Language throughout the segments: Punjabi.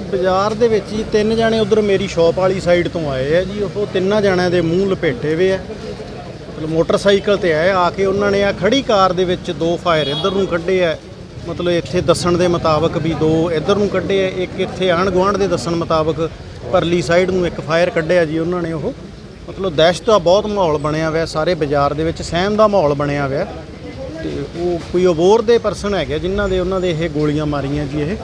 ਬਾਜ਼ਾਰ ਦੇ ਵਿੱਚ ਹੀ ਤਿੰਨ ਜਾਣੇ ਉਧਰ ਮੇਰੀ ਸ਼ਾਪ ਵਾਲੀ ਸਾਈਡ ਤੋਂ ਆਏ ਆ ਜੀ। ਉਹ ਤਿੰਨਾਂ ਜਣਿਆਂ ਦੇ ਮੂੰਹ ਲਪੇਟੇ ਹੋਏ ਆ। ਮਤਲਬ ਮੋਟਰਸਾਈਕਲ ਤੇ ਆਏ ਆ ਕੇ ਉਹਨਾਂ ਨੇ ਆ ਖੜੀ ਕਾਰ ਦੇ ਵਿੱਚ ਦੋ ਫਾਇਰ ਇੱਧਰ ਨੂੰ ਕੱਢੇ ਆ। ਮਤਲਬ ਇੱਥੇ ਦੱਸਣ ਦੇ ਮੁਤਾਬਕ ਵੀ ਦੋ ਇੱਧਰ ਨੂੰ ਕੱਢੇ ਆ। ਇੱਕ ਇੱਥੇ ਆਂਢ ਗੁਆਂਢ ਦੇ ਦੱਸਣ ਮੁਤਾਬਕ ਪਰਲੀ ਸਾਈਡ ਨੂੰ ਇੱਕ ਫਾਇਰ ਕੱਢਿਆ ਜੀ ਉਹਨਾਂ ਨੇ ਉਹ। ਮਤਲਬ ਦਹਿਸ਼ਤ ਦਾ ਬਹੁਤ ਮਾਹੌਲ ਬਣਿਆ ਹੋਇਆ, ਸਾਰੇ ਬਾਜ਼ਾਰ ਦੇ ਵਿੱਚ ਸਹਿਮ ਦਾ ਮਾਹੌਲ ਬਣਿਆ ਹੋਇਆ। ਤੇ ਉਹ ਕੋਈ ਅਬੋਰ ਦੇ ਪਰਸਨ ਹੈਗੇ ਜਿਨ੍ਹਾਂ ਦੇ ਉਹਨਾਂ ਦੇ ਇਹ ਗੋਲੀਆਂ ਮਾਰੀਆਂ ਜੀ ਇਹ।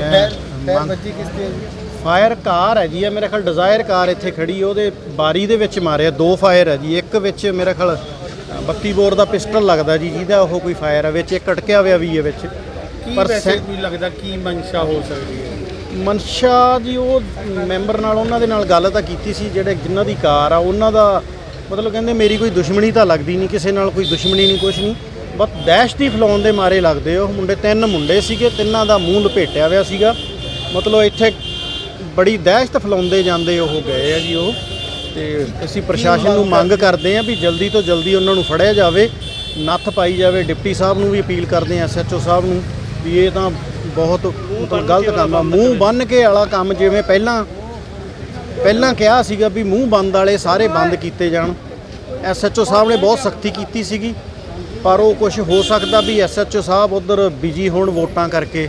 ਮੈਂ ਮੰਗ- ਬੱਜੀ ਕਿਸ ਤੇ? ਫਾਇਰ ਕਾਰ ਹੈ ਜੀ ਇਹ ਮੇਰੇ ਖਿਆਲ ਡਿਜ਼ਾਇਰ ਕਾਰ ਇੱਥੇ ਖੜੀ ਉਹਦੇ ਬਾਰੀ ਦੇ ਵਿੱਚ ਮਾਰਿਆ ਦੋ ਫਾਇਰ ਹੈ ਜੀ ਇੱਕ ਵਿੱਚ ਮੇਰੇ ਖਿਆਲ 32 ਬੋਰ ਦਾ ਪਿਸਟਲ ਲੱਗਦਾ ਜੀ ਜਿਹਦਾ ਉਹ ਕੋਈ ਫਾਇਰ ਹੈ ਵਿੱਚ ਇੱਕ ਅਟਕਿਆ ਹੋਇਆ ਵੀ ਹੈ ਵਿੱਚ। ਕੀ ਪਰ ਵੈਸੇ ਸੈ- ਲੱਗਦਾ ਕੀ ਮਨਸ਼ਾ ਹੋ ਸਕਦੀ ਹੈ? ਮਨਸ਼ਾ ਜੀ ਉਹ ਮੈਂਬਰ ਨਾਲ ਉਹਨਾਂ ਦੇ ਨਾਲ ਗੱਲ ਤਾਂ ਕੀਤੀ ਸੀ ਜਿਹੜੇ ਜਿਨ੍ਹਾਂ ਦੀ ਕਾਰ ਆ ਉਹਨਾਂ ਦਾ ਮਤਲਬ ਕਹਿੰਦੇ ਮੇਰੀ ਕੋਈ ਦੁਸ਼ਮਣੀ ਤਾਂ ਲੱਗਦੀ ਨਹੀਂ ਕਿਸੇ ਨਾਲ ਕੋਈ ਦੁਸ਼ਮਣੀ ਨਹੀਂ ਕੁਛ ਨਹੀਂ। ਬਸ ਦਹਿਸ਼ਤ ਹੀ ਫਲਾਉਣ ਦੇ ਮਾਰੇ ਲੱਗਦੇ ਉਹ ਮੁੰਡੇ ਤਿੰਨ ਮੁੰਡੇ ਸੀਗੇ, ਤਿੰਨਾਂ ਦਾ ਮੂੰਹ ਲਪੇਟਿਆ ਹੋਇਆ ਸੀਗਾ। ਮਤਲਬ ਇੱਥੇ ਬੜੀ ਦਹਿਸ਼ਤ ਫਲਾਉਂਦੇ ਜਾਂਦੇ ਉਹ ਗਏ ਆ ਜੀ ਉਹ। ਤੇ ਅਸੀਂ ਪ੍ਰਸ਼ਾਸਨ ਨੂੰ ਮੰਗ ਕਰਦੇ ਆ ਵੀ ਜਲਦੀ ਤੋਂ ਜਲਦੀ ਉਹਨਾਂ ਨੂੰ ਫੜਿਆ ਜਾਵੇ, ਨੱਥ ਪਾਈ ਜਾਵੇ। ਡਿਪਟੀ ਸਾਹਿਬ ਨੂੰ ਵੀ ਅਪੀਲ ਕਰਦੇ ਆ ਐਸਐਚਓ ਸਾਹਿਬ ਨੂੰ, ਵੀ ਇਹ ਤਾਂ ਬਹੁਤ ਮਤਲਬ ਗਲਤ ਕੰਮ ਆ। ਮੂੰਹ ਬੰਨ ਕੇ ਵਾਲਾ ਕੰਮ ਜਿਵੇਂ ਪਹਿਲਾਂ ਪਹਿਲਾਂ ਕਿਹਾ ਸੀਗਾ ਵੀ ਮੂੰਹ ਬੰਦ ਵਾਲੇ ਸਾਰੇ ਬੰਦ ਕੀਤੇ ਜਾਣ। ਐਸਐਚਓ ਸਾਹਿਬ ਨੇ ਬਹੁਤ ਸਖਤੀ ਕੀਤੀ ਸੀਗੀ। ਪਰ ਉਹ ਕੁਝ ਹੋ ਸਕਦਾ ਵੀ ਐਸਐਚਓ ਸਾਹਿਬ ਉਧਰ ਬਿਜ਼ੀ ਹੋਣ ਵੋਟਾਂ ਕਰਕੇ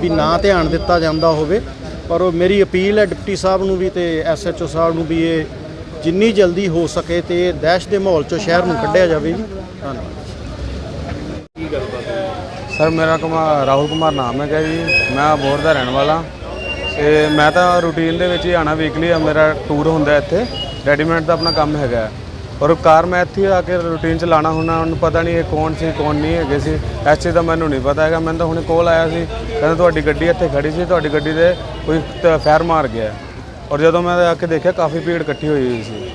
ਵੀ ਨਾ ਧਿਆਨ ਦਿੱਤਾ ਜਾਂਦਾ ਹੋਵੇ। ਪਰ ਉਹ ਮੇਰੀ ਅਪੀਲ ਹੈ ਡਿਪਟੀ ਸਾਹਿਬ ਨੂੰ ਵੀ ਤੇ ਐਸਐਚਓ ਸਾਹਿਬ ਨੂੰ ਵੀ ਇਹ ਜਿੰਨੀ ਜਲਦੀ ਹੋ ਸਕੇ ਤੇ ਦਹਿਸ਼ਤ ਦੇ ਮਾਹੌਲ ਚੋਂ ਸ਼ਹਿਰ ਨੂੰ ਕੱਢਿਆ ਜਾਵੇ ਜੀ। ਧੰਨਵਾਦ। ਸਰ, ਮੇਰਾ ਕੁਮਾਰ ਰਾਹੁਲ ਕੁਮਾਰ ਨਾਮ ਹੈਗਾ ਜੀ। ਮੈਂ ਅਬੋਹਰ ਦਾ ਰਹਿਣ ਵਾਲਾ। ਤੇ ਮੈਂ ਤਾਂ ਰੂਟੀਨ ਦੇ ਵਿੱਚ ਹੀ ਆਣਾ ਵੀਕਲੀ ਆ। ਮੇਰਾ ਟੂਰ ਹੁੰਦਾ ਇੱਥੇ। ਰੈਡੀਮੇਡ ਦਾ ਆਪਣਾ ਕੰਮ ਹੈਗਾ। ਔਰ ਕਾਰ ਮੈਂ ਇੱਥੇ ਆ ਕੇ ਰੂਟੀਨ ਚ ਲਾਣਾ ਹੁੰਦਾ ਉਹਨੂੰ ਪਤਾ ਨਹੀਂ ਇਹ ਕੌਣ ਸੀ ਕੌਣ ਨਹੀਂ ਹੈਗੇ ਸੀ। ਇਸ ਚੀਜ਼ ਦਾ ਮੈਨੂੰ ਨਹੀਂ ਪਤਾ ਹੈਗਾ। ਮੈਨੂੰ ਤਾਂ ਹੁਣੇ ਕੋਲ ਆਇਆ ਸੀ ਕਹਿੰਦਾ ਤੁਹਾਡੀ ਗੱਡੀ ਇੱਥੇ ਖੜੀ ਸੀ ਤੁਹਾਡੀ ਗੱਡੀ ਦੇ ਕੋਈ ਤ- ਫੈਰ ਮਾਰ ਗਿਆ। ਔਰ ਜਦੋਂ ਮੈਂ ਆ ਕੇ ਦੇਖਿਆ ਕਾਫੀ ਭੀੜ ਇਕੱਠੀ ਹੋਈ ਹੋਈ ਸੀ।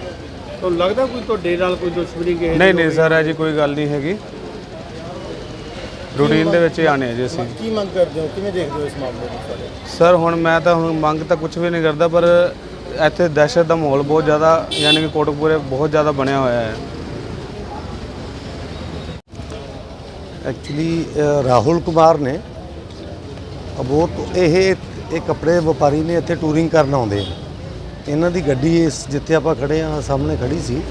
ਤੁਹਾਨੂੰ ਲੱਗਦਾ ਕੋਈ ਤੁਹਾਡੇ ਨਾਲ ਕੋਈ ਦੁਸ਼ਮਣੀ ਕਿਸੇ ਦੀ ਨਹੀਂ ਨਹੀਂ ਸਰ ਇਹ ਜੀ ਕੋਈ ਗੱਲ ਨਹੀਂ ਹੈਗੀ। ਰੂਟੀਨ ਦੇ ਵਿੱਚ ਹੀ ਆਣੇ ਆ ਜੀ ਅਸੀਂ। ਕੀ ਮੰਗ ਕਰਦੇ ਹੋ? ਕਿਵੇਂ ਦੇਖਦੇ ਹੋ ਇਸ ਮਾਮਲੇ ਨੂੰ? ਸਾਰੇ ਸਰ ਹੁਣ ਮੈਂ ਤਾਂ ਹੁਣ ਮੰਗ ਤਾਂ ਕੁਝ ਵੀ ਨਹੀਂ ਕਰਦਾ ਪਰ ਇੱਥੇ ਦਹਿਸ਼ਤ ਦਾ ਮਾਹੌਲ ਬਹੁਤ ਜ਼ਿਆਦਾ, ਯਾਨੀ ਕਿ ਕੋਟਕਪੂਰੇ ਬਹੁਤ ਜ਼ਿਆਦਾ ਬਣਿਆ ਹੋਇਆ ਹੈ। ਐਕਚੁਅਲੀ ਰਾਹੁਲ ਕੁਮਾਰ ਨੇ ਅਬੋਰ ਇਹ ਇਹ ਕੱਪੜੇ ਵਪਾਰੀ ਨੇ ਇੱਥੇ ਟੂਰਿੰਗ ਕਰਨ ਆਉਂਦੇ ਆ। ਇਹਨਾਂ ਦੀ ਗੱਡੀ ਇਸ ਜਿੱਥੇ ਆਪਾਂ ਖੜੇ ਆ, ਸਾਹਮਣੇ ਖੜੀ ਸੀ।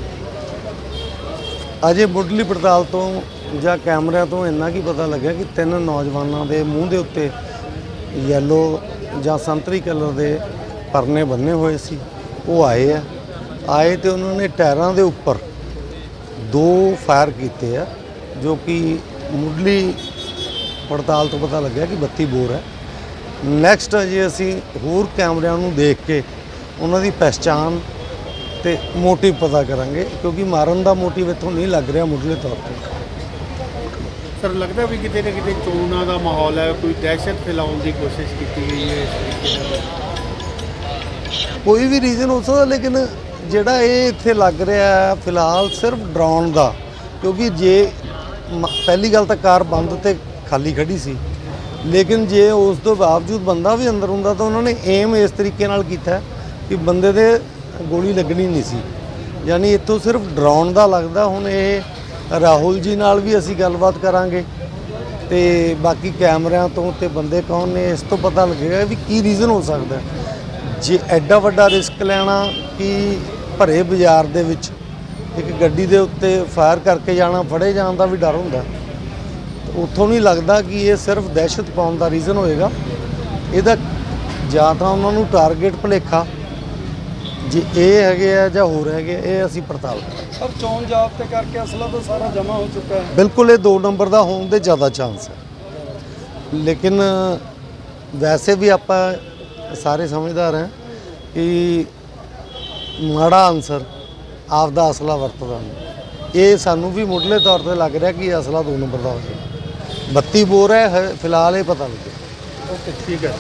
ਅਜੇ ਮੁੱਢਲੀ ਪੜਤਾਲ ਤੋਂ ਜਾਂ ਕੈਮਰਿਆਂ ਤੋਂ ਇੰਨਾ ਕੀ ਪਤਾ ਲੱਗਿਆ ਕਿ ਤਿੰਨ ਨੌਜਵਾਨਾਂ ਦੇ ਮੂੰਹ ਦੇ ਉੱਤੇ ਯੈਲੋ ਜਾਂ ਸੰਤਰੀ ਕਲਰ ਦੇ ਪਰਨੇ ਬੰਨੇ ਹੋਏ ਸੀ, ਉਹ ਆਏ ਆ। ਆਏ ਤੇ ਉਹਨਾਂ ਨੇ ਟਾਇਰਾਂ ਦੇ ਉੱਪਰ ਦੋ ਫਾਇਰ ਕੀਤੇ ਆ, ਜੋ ਕਿ ਮੁੱਢਲੀ ਪੜਤਾਲ ਤੋਂ ਪਤਾ ਲੱਗਿਆ ਕਿ 32 ਬੋਰ ਹੈ। ਨੈਕਸਟ ਅਜੇ ਅਸੀਂ ਹੋਰ ਕੈਮਰਿਆਂ ਨੂੰ ਦੇਖ ਕੇ ਉਹਨਾਂ ਦੀ ਪਛਾਣ ਤੇ ਮੋਟਿਵ ਪਤਾ ਕਰਾਂਗੇ, ਕਿਉਂਕਿ ਮਾਰਨ ਦਾ ਮੋਟਿਵ ਇੱਥੋਂ ਨਹੀਂ ਲੱਗ ਰਿਹਾ ਮੁੱਢਲੇ ਤੌਰ ਤੇ। ਸਰ ਲੱਗਦਾ ਵੀ ਕਿਤੇ ਨਾ ਕਿਤੇ ਚੋਣਾਂ ਦਾ ਮਾਹੌਲ ਹੈ, ਕੋਈ ਦਹਿਸ਼ਤ ਫੈਲਾਉਣ ਦੀ ਕੋਸ਼ਿਸ਼ ਕੀਤੀ ਗਈ ਹੈ ਇਸ ਤਰੀਕੇ ਨਾਲ? ਕੋਈ ਵੀ ਰੀਜ਼ਨ ਹੋ ਸਕਦਾ, ਲੇਕਿਨ ਜਿਹੜਾ ਇਹ ਇੱਥੇ ਲੱਗ ਰਿਹਾ ਫਿਲਹਾਲ ਸਿਰਫ ਡਰਾਉਣ ਦਾ, ਕਿਉਂਕਿ ਜੇ ਮ- ਪਹਿਲੀ ਗੱਲ ਤਾਂ ਕਾਰ ਬੰਦ ਤੇ ਖਾਲੀ ਖੜੀ ਸੀ, ਲੇਕਿਨ ਜੇ ਉਸ ਤੋਂ ਬਾਵਜੂਦ ਬੰਦਾ ਵੀ ਅੰਦਰ ਹੁੰਦਾ ਤਾਂ ਉਹਨਾਂ ਨੇ ਏਮ ਇਸ ਤਰੀਕੇ ਨਾਲ ਕੀਤਾ ਕਿ ਬੰਦੇ ਦੇ ਗੋਲੀ ਲੱਗਣੀ ਨਹੀਂ ਸੀ। ਯਾਨੀ ਇੱਥੋਂ ਸਿਰਫ ਡਰਾਉਣ ਦਾ ਲੱਗਦਾ, ਹੁਣ ਇਹ ਰਾਹੁਲ ਜੀ ਨਾਲ ਵੀ ਅਸੀਂ ਗੱਲਬਾਤ ਕਰਾਂਗੇ ਤੇ ਬਾਕੀ ਕੈਮਰਿਆਂ ਤੋਂ ਤੇ ਬੰਦੇ ਕੌਣ ਨੇ, ਇਸ ਤੋਂ ਪਤਾ ਲੱਗੇਗਾ ਵੀ ਕੀ ਰੀਜ਼ਨ ਹੋ ਸਕਦਾ। ਜੇ ਐਡਾ ਵੱਡਾ ਰਿਸਕ ਲੈਣਾ ਕਿ ਭਰੇ ਬਾਜ਼ਾਰ ਦੇ ਵਿੱਚ ਇੱਕ ਗੱਡੀ ਦੇ ਉੱਤੇ ਫਾਇਰ ਕਰਕੇ ਜਾਣਾ ਫੜੇ ਜਾਣ ਦਾ ਵੀ ਡਰ ਹੁੰਦਾ। ਉੱਥੋਂ ਨਹੀਂ ਲੱਗਦਾ ਕਿ ਇਹ ਸਿਰਫ ਦਹਿਸ਼ਤ ਪਾਉਣ ਦਾ ਰੀਜ਼ਨ ਹੋਏਗਾ। ਇਹਦਾ ਜਾਂ ਤਾਂ ਉਹਨਾਂ ਨੂੰ ਟਾਰਗੇਟ ਭੁਲੇਖਾ ਜੇ ਇਹ ਹੈਗੇ ਆ ਜਾਂ ਹੋਰ ਹੈਗੇ ਇਹ ਅਸੀਂ ਪੜਤਾਲ ਕਰਾਂਗੇ। ਸਰ ਚੋਣ ਜਾਬਤੇ ਕਰਕੇ ਅਸਲਾ ਤਾਂ ਸਾਰਾ ਜਮ੍ਹਾਂ ਹੋ ਚੁੱਕਾ ਹੈ। ਬਿਲਕੁਲ ਇਹ ਦੋ ਨੰਬਰ ਦਾ ਹੋਣ ਦੇ ਜ਼ਿਆਦਾ ਚਾਂਸ ਹੈ। ਲੇਕਿਨ ਵੈਸੇ ਵੀ ਆਪਾਂ ਸਾਰੇ ਸਮਝਦਾਰ ਹਾਂ ਕਿ ਮਾੜਾ ਅਨਸਰ ਆਪਦਾ ਅਸਲਾ ਵਰਤਦਾ ਇਹ ਸਾਨੂੰ ਵੀ ਮੁੱਢਲੇ ਤੌਰ ਤੇ ਲੱਗ ਰਿਹਾ ਕਿ ਇਹ ਅਸਲਾ ਦੋ ਨੰਬਰ ਦਾ ਹੋਵੇ ਜਾਵੇ। 32 ਬੋਰ ਹੈ, ਹ- ਫਿਲਹਾਲ ਇਹ ਪਤਾ ਲੱਗਿਆ। ਓਕੇ, ਠੀਕ ਹੈ।